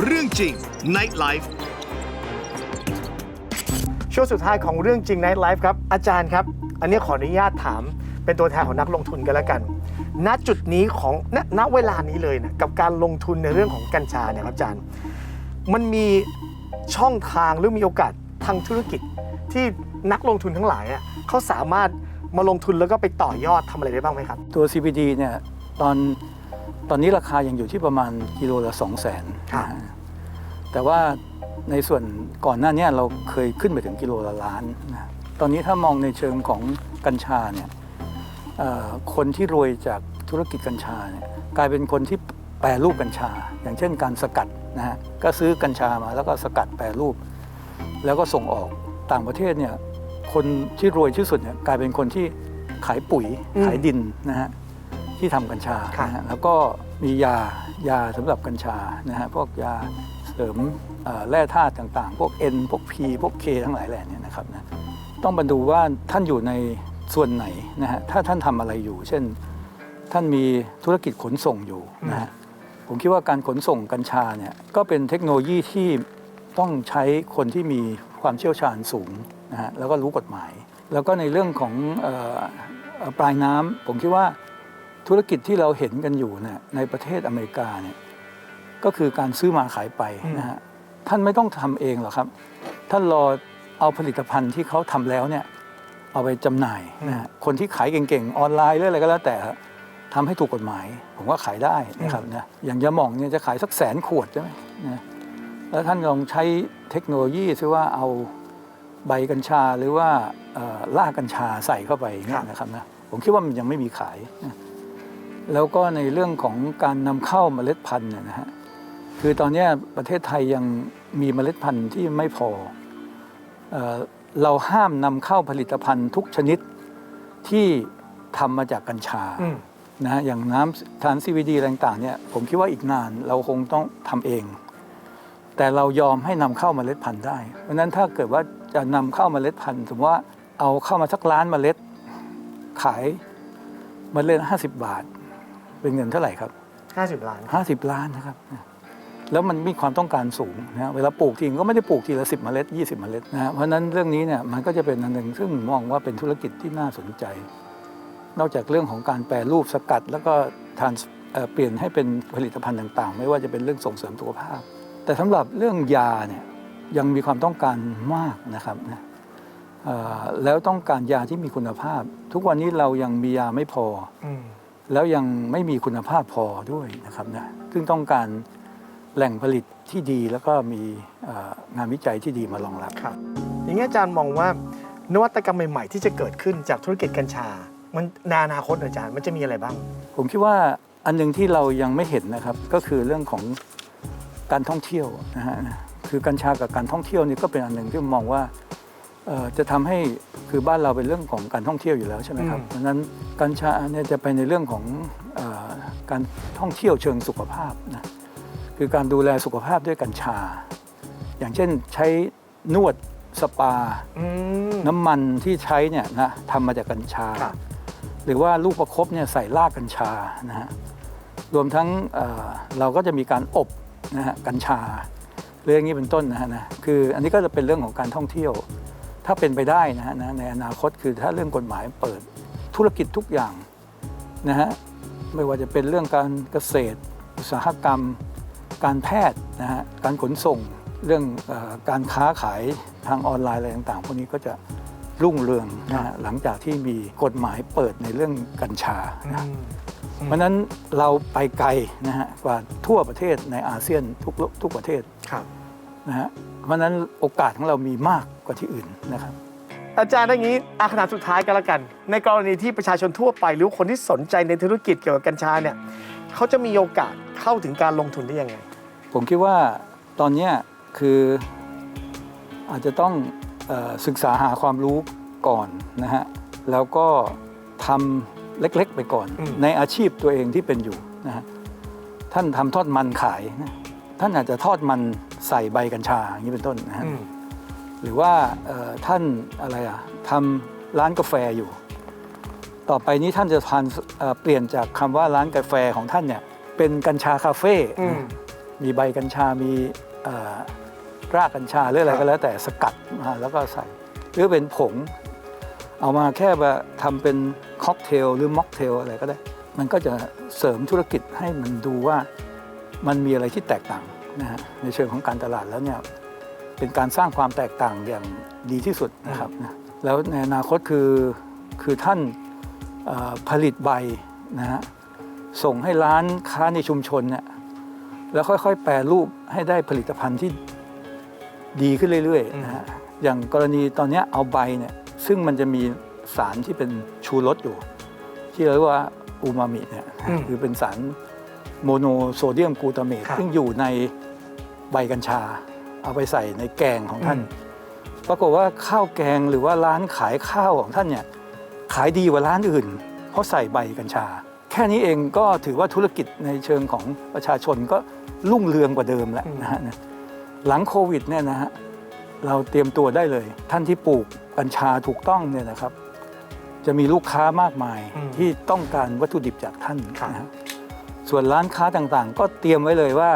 เรื่องจริง Night Life ช่วงสุดท้ายของเรื่องจริง Night Life ครับ อาจารย์ครับ อันนี้ขออนุญาตถาม เป็นตัวแทนของนักลงทุนกันแล้วกัน ณจุดนี้ของณณเวลานี้เลยนะกับการลงทุนในเรื่องของกัญชาเนี่ยครับอาจารย์ มันมีช่องทางหรือมีโอกาสทางธุรกิจที่นักลงทุนทั้งหลายอะเขาสามารถมาลงทุนแล้วก็ไปต่อยอดทำอะไรได้บ้างไหมครับ ตัว CBD เนี่ยตอน ตอนนี้ราคายังอยู่ที่ประมาณกิโลละ2 0 0 0 0นครับแต่ว่าในส่วนก่อนหน้าเนี้เราเคยขึ้นไปถึงกิโลละล้านนะตอนนี้ถ้ามองในเชิงของกัญชาเนี่ยเอ่อคนที่รวยจากธุรกิจกัญชาเนี่ยกลายเป็นคนที่แปรรูปกัญชา อย่างเช่นการสกัดนะฮะก็ซื้อกัญชามาแล้วก็สกัดแปรรูป แล้วก็ส่งออกต่างประเทศเนี่ยคนที่รวยที่สุดเนี่ยกลายเป็นคนที่ขายปุ๋ยอืมขายดินนะฮะ ที่ทำกัญชาครับนะฮะแล้วก็มียายาสำหรับกัญชานะฮะพวกยาเสริมเอ่อแร่ธาตุต่างๆ พวก N พวก P พวก K ทั้งหลายแหล่เนี่ยนะครับนะต้องมาดูว่าท่านอยู่ในส่วนไหนนะฮะถ้าท่านทำอะไรอยู่ เช่น ท่านมีธุรกิจขนส่งอยู่นะฮะผมคิดว่าการขนส่งกัญชาเนี่ยก็เป็นเทคโนโลยีที่ต้องใช้คนที่มีความเชี่ยวชาญสูงนะฮะแล้วก็รู้กฎหมาย แล้วก็ในเรื่องของเอ่อเอ่อปลายน้ำผมคิดว่า ธุรกิจที่เราเห็นกันอยู่เนี่ยในประเทศอเมริกาเนี่ยก็คือการซื้อมาขายไปนะฮะท่านไม่ต้องทำเองหรอกครับ ท่านรอเอาผลิตภัณฑ์ที่เขาทำแล้วเนี่ยเอาไปจำหน่ายนะฮะคนที่ขายเก่งๆ ออนไลน์หรืออะไรก็แล้วแต่ทำให้ถูกกฎหมาย ผมว่าขายได้นะครับนะอย่างยาหม่องเนี่ยจะขายสักแสนขวดใช่ไหมนะแล้วท่านลองใช้เทคโนโลยีซิว่าเอาใบกัญชาหรือว่าเอ่อรากกัญชาใส่เข้าไปเนี่ครัยบนะครับนะผมคิดว่ามันยังไม่มีขายนะ แล้วก็ในเรื่องของการนำเข้าเมล็ดพันธุ์เนี่ยนะฮะคือตอนเนี้ยประเทศไทยยังมีเมล็ดพันธุ์ที่ไม่พอเอ่อเราห้ามนำเข้าผลิตภัณฑ์ทุกชนิดที่ทำมาจากกัญชาอืม นะฮะอย่างน้ำทาน CBD อะไรต่างๆเนี่ยผมคิดว่าอีกนานเราคงต้องทำเอง แต่เรายอมให้นำเข้าเมล็ดพันธุ์ได้ เพราะฉะนั้นถ้าเกิดว่าจะนำเข้าเมล็ดพันธุ์สมมติว่าเอาเข้ามาสักล้านเมล็ดขายเมล็ดห้าสิบบาท เป็นเงินเท่าไหร่ครับ 50 ล้าน50 ล้านนะครับ แล้วมันมีความต้องการสูงนะฮะเวลาปลูกทีก็ไม่ได้ปลูกทีละ10เมล็ด 20 เมล็ดนะฮะเพราะฉะนั้นเรื่องนี้เนี่ยมันก็จะเป็นอันหนึ่งซึ่งมองว่าเป็นธุรกิจที่น่าสนใจ นอกจากเรื่องของการแปรรูปสกัด แล้วก็ทานเอ่อเปลี่ยนให้เป็นผลิตภัณฑ์ต่าง ๆ ไม่ว่าจะเป็นเรื่องส่งเสริมสุขภาพ แต่สำหรับเรื่องยาเนี่ยยังมีความต้องการมากนะครับนะเอ่อแล้วต้องการยาที่มีคุณภาพ ทุกวันนี้เรายังมียาไม่พออืม แล้วยังไม่มีคุณภาพพอด้วยนะครับนะซึ่งต้องการแหล่งผลิตที่ดีแล้วก็มีเอ่องานวิจัยที่ดีมารองรับครับ อย่างนี้อาจารย์มองว่านวัตกรรมใหม่ๆ ที่จะเกิดขึ้นจากธุรกิจกัญชา มันในอนาคตอาจารย์มันจะมีอะไรบ้าง ผมคิดว่าอันหนึงที่เรายังไม่เห็นนะครับก็คือเรื่องของการท่องเที่ยวนะฮะคือกัญชากับการท่องเที่ยวนี่ก็เป็นอันหนึ่งที่ผมมองว่าเอ่อ จะทำให้คือบ้านเราเป็นเรื่องของการท่องเที่ยวอยู่แล้วใช่ไหมครับอืมเพราะฉะนั้นกัญชาเนี่ยจะไปในเรื่องของเออการท่องเที่ยวเชิงสุขภาพนะคือการดูแลสุขภาพด้วยกัญชา อย่างเช่นใช้นวดสปาอืมน้ำมันที่ใช้เนี่ยนะทำมาจากกัญชาครับหรือว่าลูกประคบเนี่ยใส่รากกัญชานะฮะรวมทั้งเอ่อเราก็จะมีการอบนะฮะกัญชาเรื่องนี้เป็นต้นนะฮะนะคืออันนี้ก็จะเป็นเรื่องของการท่องเที่ยว ถ้าเป็นไปได้นะฮะนะในอนาคตคือถ้าเรื่องกฎหมายเปิดธุรกิจทุกอย่างนะฮะไม่ว่าจะเป็นเรื่องการเกษตร อุตสาหกรรม การแพทย์นะฮะการขนส่งเรื่องเออการค้าขายทางออนไลน์อะไรต่างๆ พวกนี้ก็จะรุ่งเรืองนะฮะหลังจากที่มีกฎหมายเปิดในเรื่องกัญชาอืนะมเพราะฉะนั้นเราไปไกลนะฮะกว่าทั่วประเทศในอาเซียนทุกทุกประเทศครับนะฮะ เพราะฉะนั้นโอกาสของเรามีมากกว่าที่อื่นนะครับ อาจารย์ถ้าอย่างนี้อาคำถามสุดท้ายกันละกัน ในกรณีที่ประชาชนทั่วไปหรือคนที่สนใจในธุรกิจเกี่ยวกับกัญชาเนี่ยเขาจะมีโอกาสเข้าถึงการลงทุนได้ยังไง ผมคิดว่าตอนเนี้ยคืออาจจะต้องเออศึกษาหาความรู้ก่อนนะฮะแล้วก็ทำเล็กๆไปก่อนอืมในอาชีพตัวเองที่เป็นอยู่นะฮะท่านทำทอดมันขายนะ ท่านอาจจะทอดมันใส่ใบกัญชาอย่างนี้เป็นต้นนะฮะอืมหรือว่าเอ่อท่านอะไรอะทำร้านกาแฟอยู่ ต่อไปนี้ท่านจะทานเอ่อเปลี่ยนจากคำว่าร้านกาแฟของท่านเนี่ยเป็นกัญชาคาเฟ่อืมมีใบกัญชา มีเอ่อรากกัญชาหรืออะไรครับก็แล้วแต่สกัดมาแล้วก็ใส่หรือเป็นผง เอามาแค่มาทำเป็นค็อกเทลหรือม็อกเทลอะไรก็ได้ มันก็จะเสริมธุรกิจให้มันดูว่ามันมีอะไรที่แตกต่าง นะฮะในเชิงของการตลาดแล้วเนี่ยเป็นการสร้างความแตกต่างอย่างดีที่สุดนะครับนะแล้วในอนาคตคือคือท่านเอ่อผลิตใบนะฮะส่งให้ร้านค้าในชุมชนเนี่ยแล้วค่อยๆ แปรรูปให้ได้ผลิตภัณฑ์ที่ดีขึ้นเรื่อยๆนะฮะอย่างกรณีตอนเนี้ยเอาใบเนี่ยซึ่งมันจะมีสารที่เป็นชูรสอยู่ ที่เรียกว่าอูมามิเนี่ยอืมคือเป็นสารโมโนโซเดียมกลูตาเมตครับซึ่งอยู่ใน ใบกัญชา เอาไปใส่ในแกงของท่านอืมปรากฏว่าข้าวแกงหรือว่าร้านขายข้าวของท่านเนี่ยขายดีกว่าร้านอื่น เพราะใส่ใบกัญชา แค่นี้เองก็ถือว่าธุรกิจในเชิงของประชาชนก็รุ่งเรืองกว่าเดิมแล้วนะฮะหลังโควิดเนี่ยนะฮะเราเตรียมตัวได้เลย ท่านที่ปลูกกัญชาถูกต้องเนี่ยนะครับ จะมีลูกค้ามากมายอืมที่ต้องการวัตถุดิบจากท่านครับนะฮะส่วนร้านค้าต่างๆ ก็เตรียมไว้เลยว่า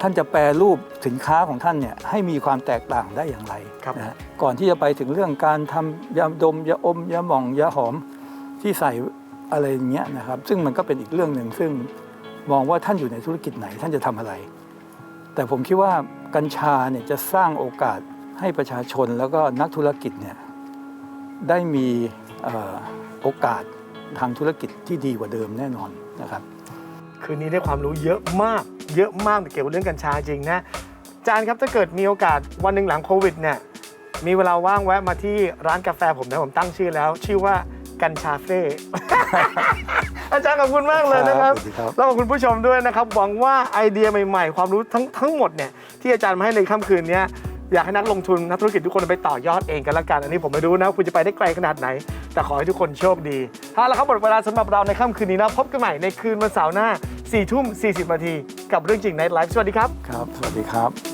ท่านจะแปรรูปสินค้าของท่านเนี่ยให้มีความแตกต่างได้อย่างไรครับ นะฮะก่อนที่จะไปถึงเรื่องการทำยาดมยาอมยาหม่องยาหอมที่ใส่อะไรอย่างเงี้ยนะครับ ซึ่งมันก็เป็นอีกเรื่องหนึ่งซึ่งมองว่าท่านอยู่ในธุรกิจไหนท่านจะทำอะไร แต่ผมคิดว่ากัญชาเนี่ยจะสร้างโอกาสให้ประชาชนแล้วก็นักธุรกิจเนี่ยได้มีเอ่อโอกาสทางธุรกิจที่ดีกว่าเดิมแน่นอนนะครับ คืนนี้ได้ความรู้เยอะมาก เยอะมากเกี่ยวกับเรื่องกัญชาจริงนะอาจารย์ครับถ้าเกิดมีโอกาสวันหนึ่งหลังโควิดเนี่ยมีเวลาว่างแวะมาที่ร้านกาแฟผมนะผมตั้งชื่อแล้ว ชื่อว่ากัญชาเฟ่อาจารย์ขอบคุณมากเลยนะครับครับสวัสดีครับแล้วขอบคุณผู้ชมด้วยนะครับหวังว่าไอเดียใหม่ๆ ความรู้ทั้งทั้งหมดเนี่ยที่อาจารย์มาให้ในค่ำคืนเนี้ย อยากให้นักลงทุนนักธุรกิจทุกคนไปต่อยอดเองกันละกัน อันนี้ผมไม่รู้นะคุณจะไปได้ไกลขนาดไหน แต่ขอให้ทุกคนโชคดีถ้าละครับหมดเวลาสำหรับเราในค่ำคืนนี้นะพบกันใหม่ในคืนวันเสาร์หน้า4ทุ่ม40นาทีกับเรื่องจริงในไลฟ์สวัสดีครับ ครับ สวัสดีครับ